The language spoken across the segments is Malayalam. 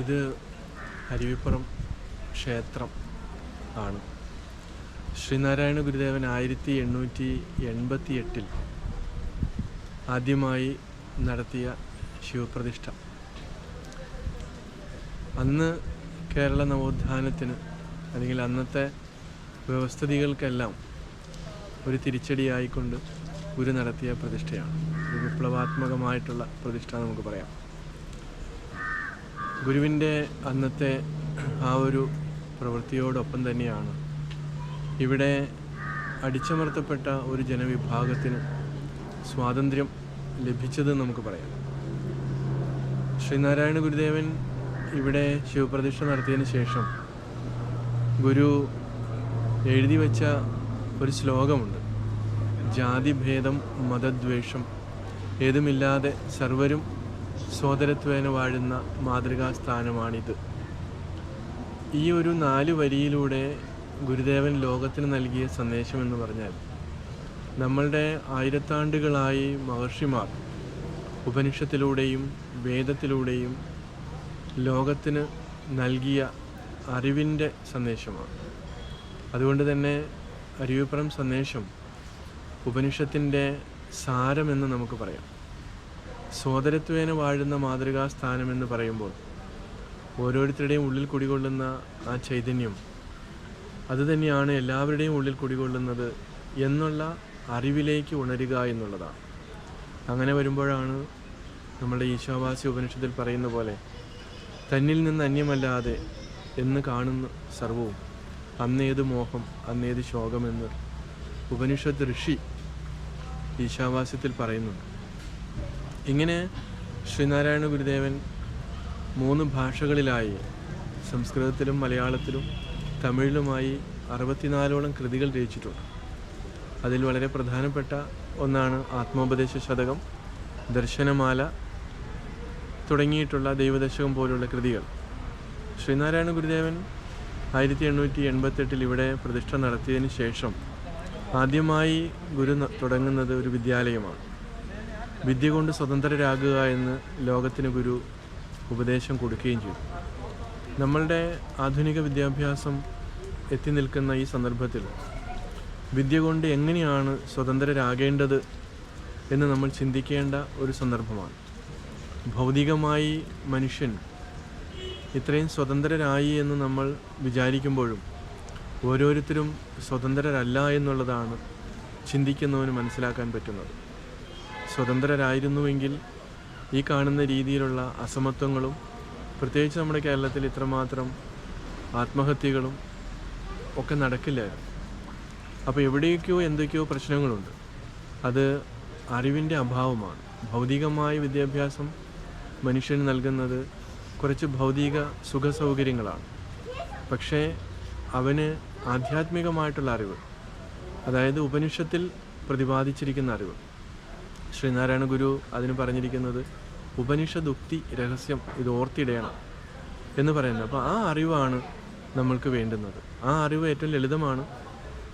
ഇത് അരുവിപ്പുറം ക്ഷേത്രം ആണ്. ശ്രീനാരായണ ഗുരുദേവൻ ആയിരത്തി എണ്ണൂറ്റി എൺപത്തി എട്ടിൽ ആദ്യമായി നടത്തിയ ശിവപ്രതിഷ്ഠ. അന്ന് കേരള നവോത്ഥാനത്തിന് അല്ലെങ്കിൽ അന്നത്തെ വ്യവസ്ഥിതികൾക്കെല്ലാം ഒരു തിരിച്ചടിയായിക്കൊണ്ട് ഗുരു നടത്തിയ പ്രതിഷ്ഠയാണ്. ഒരു വിപ്ലവാത്മകമായിട്ടുള്ള പ്രതിഷ്ഠ നമുക്ക് പറയാം. ഗുരുവിന്റെ അന്നത്തെ ആ ഒരു പ്രവൃത്തിയോടൊപ്പം തന്നെയാണ്. ഇവിടെ അടിച്ചമർത്തപ്പെട്ട ഒരു ജനവിഭാഗത്തിന് സ്വാതന്ത്ര്യം ലഭിച്ചത് നമുക്ക് പറയാം. ശ്രീനാരായണ ഗുരുദേവൻ ഇവിടെ ശിവപ്രതിഷ്ഠ നടത്തിയതിന് ശേഷം ഗുരു എഴുതി വച്ച ഒരു ശ്ലോകമുണ്ട്. ജാതിഭേദം മതദ്വേഷം ഏതുമില്ലാതെ സർവരും സോദരത്വേന വാഴുന്ന മാതൃകാ സ്ഥാനമാണിത് ഈ ഒരു നാല് വരിയിലൂടെ ഗുരുദേവൻ ലോകത്തിന് നൽകിയ സന്ദേശം എന്ന് പറഞ്ഞാൽ നമ്മളുടെ ആയിരത്താണ്ടുകളായി മഹർഷിമാർ ഉപനിഷത്തിലൂടെയും വേദത്തിലൂടെയും ലോകത്തിന് നൽകിയ അറിവിന്റെ സന്ദേശമാണ്. അതുകൊണ്ട് തന്നെ അരുവിപ്പുറം സന്ദേശം ഉപനിഷത്തിന്റെ സാരമെന്ന് നമുക്ക് പറയാം. സോദരത്വേന വാഴുന്ന മാതൃകാ സ്ഥാനമെന്ന് പറയുമ്പോൾ ഓരോരുത്തരുടെയും ഉള്ളിൽ കുടികൊള്ളുന്ന ആ ചൈതന്യം അതുതന്നെയാണ് എല്ലാവരുടെയും ഉള്ളിൽ കുടികൊള്ളുന്നത് എന്നുള്ള അറിവിലേക്ക് ഉണരുക എന്നുള്ളതാണ്. അങ്ങനെ വരുമ്പോഴാണ് നമ്മുടെ ഈശാവാസി ഉപനിഷത്തിൽ പറയുന്ന പോലെ തന്നിൽ നിന്ന് അന്യമല്ലാതെ എന്ന് കാണുന്ന സർവവും അന്നേത് മോഹം അന്നേത് ശോകമെന്ന് ഉപനിഷത്ത് ഋഷി ഈശാവാസ്യത്തിൽ പറയുന്നുണ്ട്. ഇങ്ങനെ ശ്രീനാരായണ ഗുരുദേവൻ മൂന്ന് ഭാഷകളിലായി സംസ്കൃതത്തിലും മലയാളത്തിലും തമിഴിലുമായി അറുപത്തിനാലോളം കൃതികൾ രചിച്ചിട്ടുണ്ട്. അതിൽ വളരെ പ്രധാനപ്പെട്ട ഒന്നാണ് ആത്മോപദേശ ശതകം ദർശനമാല തുടങ്ങിയിട്ടുള്ള ദൈവദശകം പോലുള്ള കൃതികൾ. ശ്രീനാരായണ ഗുരുദേവൻ ആയിരത്തി എണ്ണൂറ്റി എൺപത്തെട്ടിൽ ഇവിടെ പ്രതിഷ്ഠ നടത്തിയതിന് ശേഷം ആദ്യമായി ഗുരു തുടങ്ങുന്നത് ഒരു വിദ്യാലയമാണ്. വിദ്യ കൊണ്ട് സ്വതന്ത്രരാകുക എന്ന് ലോകത്തിന് ഗുരു ഉപദേശം കൊടുക്കുകയും ചെയ്തു. നമ്മളുടെ ആധുനിക വിദ്യാഭ്യാസം എത്തി നിൽക്കുന്ന ഈ സന്ദർഭത്തിൽ വിദ്യ കൊണ്ട് എങ്ങനെയാണ് സ്വതന്ത്രരാകേണ്ടത് എന്ന് നമ്മൾ ചിന്തിക്കേണ്ട ഒരു സന്ദർഭമാണ്. ഭൗതികമായി മനുഷ്യൻ ഇത്രയും സ്വതന്ത്രരായി എന്ന് നമ്മൾ വിചാരിക്കുമ്പോഴും ഓരോരുത്തരും സ്വതന്ത്രരല്ല എന്നുള്ളതാണ് ചിന്തിക്കുന്നവന് മനസ്സിലാക്കാൻ പറ്റുന്നത്. സ്വതന്ത്രരായിരുന്നുവെങ്കിൽ ഈ കാണുന്ന രീതിയിലുള്ള അസമത്വങ്ങളും പ്രത്യേകിച്ച് നമ്മുടെ കേരളത്തിൽ ഇത്രമാത്രം ആത്മഹത്യകളും ഒക്കെ നടക്കില്ലായിരുന്നു. അപ്പോൾ എവിടെയൊക്കെയോ എന്തൊക്കെയോ പ്രശ്നങ്ങളുണ്ട്. അത് അറിവിന്റെ അഭാവമാണ്. ഭൗതികമായ വിദ്യാഭ്യാസം മനുഷ്യന് നൽകുന്നത് കുറച്ച് ഭൗതിക സുഖ സൗകര്യങ്ങളാണ് പക്ഷേ അവന് ആധ്യാത്മികമായിട്ടുള്ള അറിവ് അതായത് ഉപനിഷത്തിൽ പ്രതിപാദിച്ചിരിക്കുന്ന അറിവ് ശ്രീനാരായണ ഗുരു അതിന് പറഞ്ഞിരിക്കുന്നത് ഉപനിഷദുക്തി രഹസ്യം ഇത് ഓർത്തിടയണം എന്ന് പറയുന്നത്. അപ്പോൾ ആ അറിവാണ് നമ്മൾക്ക് വേണ്ടുന്നത്. ആ അറിവ് ഏറ്റവും ലളിതമാണ്.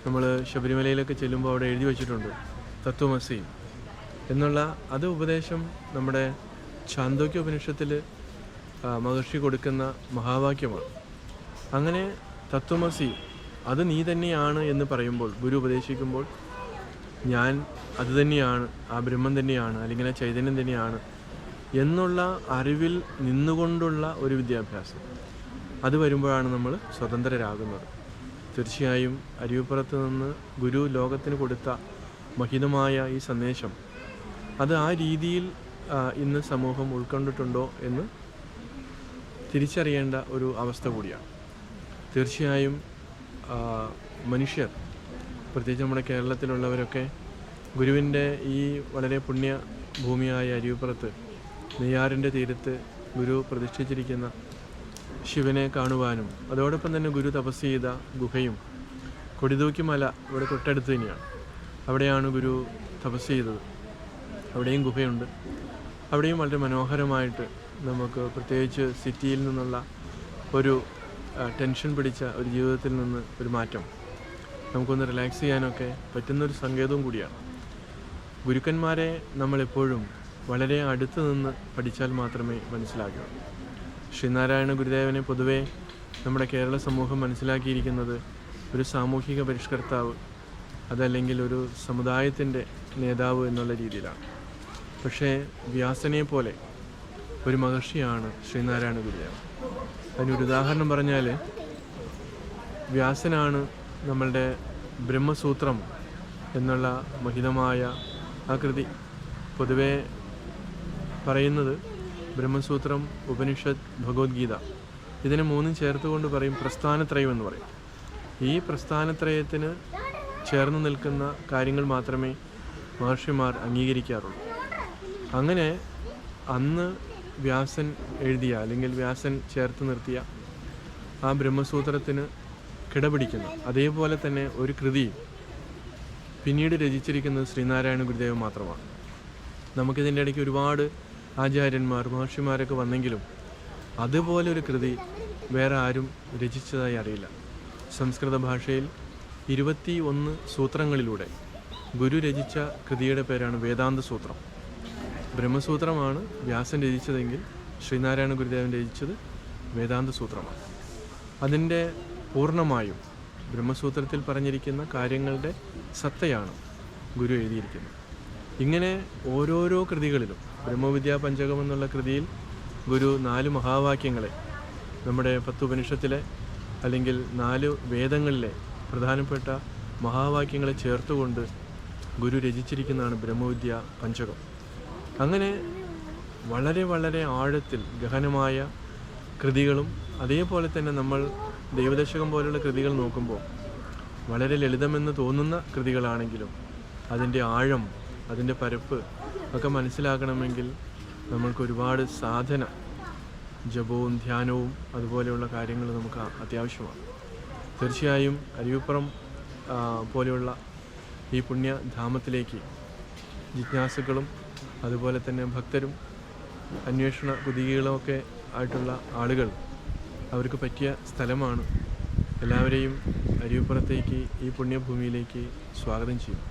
നമ്മൾ ശബരിമലയിലൊക്കെ ചെല്ലുമ്പോൾ അവിടെ എഴുതി വച്ചിട്ടുണ്ട് തത്വമസി എന്നുള്ള അത് ഉപദേശം നമ്മുടെ ചാന്തോക്യ ഉപനിഷത്തിൽ മഹർഷി കൊടുക്കുന്ന മഹാവാക്യമാണ്. അങ്ങനെ തത്വമസി അത് നീ തന്നെയാണ് എന്ന് പറയുമ്പോൾ ഗുരു ഉപദേശിക്കുമ്പോൾ ഞാൻ അത് തന്നെയാണ് ആ ബ്രഹ്മം തന്നെയാണ് അല്ലെങ്കിൽ ആ ചൈതന്യം തന്നെയാണ് എന്നുള്ള അറിവിൽ നിന്നുകൊണ്ടുള്ള ഒരു വിദ്യാഭ്യാസം. അത് വരുമ്പോഴാണ് നമ്മൾ സ്വതന്ത്രരാകുന്നത്. തീർച്ചയായും അരുവിപ്പുറത്ത് നിന്ന് ഗുരു ലോകത്തിന് കൊടുത്ത മഹിതമായ ഈ സന്ദേശം അത് ആ രീതിയിൽ ഇന്ന് സമൂഹം ഉൾക്കൊണ്ടിട്ടുണ്ടോ എന്ന് തിരിച്ചറിയേണ്ട ഒരു അവസ്ഥ കൂടിയാണ്. തീർച്ചയായും മനുഷ്യർ പ്രത്യേകിച്ച് നമ്മുടെ കേരളത്തിലുള്ളവരൊക്കെ ഗുരുവിന്റെ ഈ വളരെ പുണ്യ ഭൂമിയായ അരിവിപ്പുറത്ത് നെയ്യാറിന്റെ തീരത്ത് ഗുരു പ്രതിഷ്ഠിച്ചിരിക്കുന്ന ശിവനെ കാണുവാനും അതോടൊപ്പം തന്നെ ഗുരു തപസ് ചെയ്ത ഗുഹയും കൊടിതൂക്കി മല ഇവിടെ തൊട്ടടുത്ത് തന്നെയാണ്. അവിടെയാണ് ഗുരു തപസ് ചെയ്തത്. അവിടെയും ഗുഹയുണ്ട്. അവിടെയും വളരെ മനോഹരമായിട്ട് നമുക്ക് പ്രത്യേകിച്ച് സിറ്റിയിൽ നിന്നുള്ള ഒരു ടെൻഷൻ പിടിച്ച ഒരു ജീവിതത്തിൽ നിന്ന് ഒരു മാറ്റം. നമുക്കൊന്ന് റിലാക്സ് ചെയ്യാനൊക്കെ പറ്റുന്നൊരു സങ്കേതവും കൂടിയാണ്. ഗുരുക്കന്മാരെ നമ്മളെപ്പോഴും വളരെ അടുത്ത് നിന്ന് പഠിച്ചാൽ മാത്രമേ മനസ്സിലാകൂ. ശ്രീനാരായണ ഗുരുദേവനെ പൊതുവെ നമ്മുടെ കേരള സമൂഹം മനസ്സിലാക്കിയിരിക്കുന്നത് ഒരു സാമൂഹിക പരിഷ്കർത്താവ് അതല്ലെങ്കിൽ ഒരു സമുദായത്തിന്റെ നേതാവ് എന്നുള്ള രീതിയിലാണ്. പക്ഷേ വ്യാസനെ പോലെ ഒരു മഹർഷിയാണ് ശ്രീനാരായണ ഗുരുദേവൻ. അതിനൊരു ഉദാഹരണം പറഞ്ഞാൽ വ്യാസനാണ് നമ്മളുടെ ബ്രഹ്മസൂത്രം എന്നുള്ള മഹിതമായ ആ കൃതി പൊതുവെ പറയുന്നത് ബ്രഹ്മസൂത്രം ഉപനിഷത്ത് ഭഗവത്ഗീത ഇതിനെ മൂന്നും ചേർത്തുകൊണ്ട് പറയും പ്രസ്ഥാനത്രയം എന്ന് പറയും. ഈ പ്രസ്ഥാനത്രയത്തിന് ചേർന്ന് നിൽക്കുന്ന കാര്യങ്ങൾ മാത്രമേ മഹർഷിമാർ അംഗീകരിക്കാറുള്ളൂ. അങ്ങനെ അന്ന് വ്യാസൻ എഴുതിയ അല്ലെങ്കിൽ വ്യാസൻ ചേർത്ത് നിർത്തിയ ആ ബ്രഹ്മസൂത്രത്തിന് കിടപിടിക്കുന്ന. അതേപോലെ തന്നെ ഒരു കൃതിയും പിന്നീട് രചിച്ചിരിക്കുന്നത് ശ്രീനാരായണ ഗുരുദേവൻ മാത്രമാണ്. നമുക്കിതിന്റെ ഇടയ്ക്ക് ഒരുപാട് ആചാര്യന്മാർ മഹർഷിമാരൊക്കെ വന്നെങ്കിലും അതുപോലെ ഒരു കൃതി വേറെ ആരും രചിച്ചതായി അറിയില്ല. സംസ്കൃത ഭാഷയിൽ ഇരുപത്തി ഒന്ന് സൂത്രങ്ങളിലൂടെ ഗുരു രചിച്ച കൃതിയുടെ പേരാണ് വേദാന്ത സൂത്രം. ബ്രഹ്മസൂത്രമാണ് വ്യാസൻ രചിച്ചതെങ്കിൽ ശ്രീനാരായണ ഗുരുദേവൻ രചിച്ചത് വേദാന്ത സൂത്രമാണ്. അതിന്റെ പൂർണമായും ബ്രഹ്മസൂത്രത്തിൽ പറഞ്ഞിരിക്കുന്ന കാര്യങ്ങളുടെ സത്തയാണ് ഗുരു എഴുതിയിരിക്കുന്നത്. ഇങ്ങനെ ഓരോരോ കൃതികളിലും ബ്രഹ്മവിദ്യാ പഞ്ചകം എന്നുള്ള കൃതിയിൽ ഗുരു നാല് മഹാവാക്യങ്ങളെ നമ്മുടെ പത്ത് ഉപനിഷത്തിലെ അല്ലെങ്കിൽ നാല് വേദങ്ങളിലെ പ്രധാനപ്പെട്ട മഹാവാക്യങ്ങളെ ചേർത്തുകൊണ്ട് ഗുരു രചിച്ചിരിക്കുന്നതാണ് ബ്രഹ്മവിദ്യ പഞ്ചകം. അങ്ങനെ വളരെ വളരെ ആഴത്തിൽ ഗഹനമായ കൃതികളും അതേപോലെ തന്നെ നമ്മൾ ദൈവദശകം പോലുള്ള കൃതികൾ നോക്കുമ്പോൾ വളരെ ലളിതമെന്ന് തോന്നുന്ന കൃതികളാണെങ്കിലും അതിന്റെ ആഴം അതിന്റെ പരപ്പ് ഒക്കെ മനസ്സിലാക്കണമെങ്കിൽ നമ്മൾക്ക് ഒരുപാട് സാധന ജപവും ധ്യാനവും അതുപോലെയുള്ള കാര്യങ്ങൾ നമുക്ക് അത്യാവശ്യമാണ്. തീർച്ചയായും അരുവിപ്പുറം പോലെയുള്ള ഈ പുണ്യധാമത്തിലേക്ക് ജിജ്ഞാസുക്കളും അതുപോലെ തന്നെ ഭക്തരും അന്വേഷണ കുതികകളുമൊക്കെ ആയിട്ടുള്ള ആളുകൾ അവർക്ക് പറ്റിയ സ്ഥലമാണ്. എല്ലാവരെയും അരുവിപ്പുറത്തേക്ക് ഈ പുണ്യഭൂമിയിലേക്ക് സ്വാഗതം ചെയ്യും.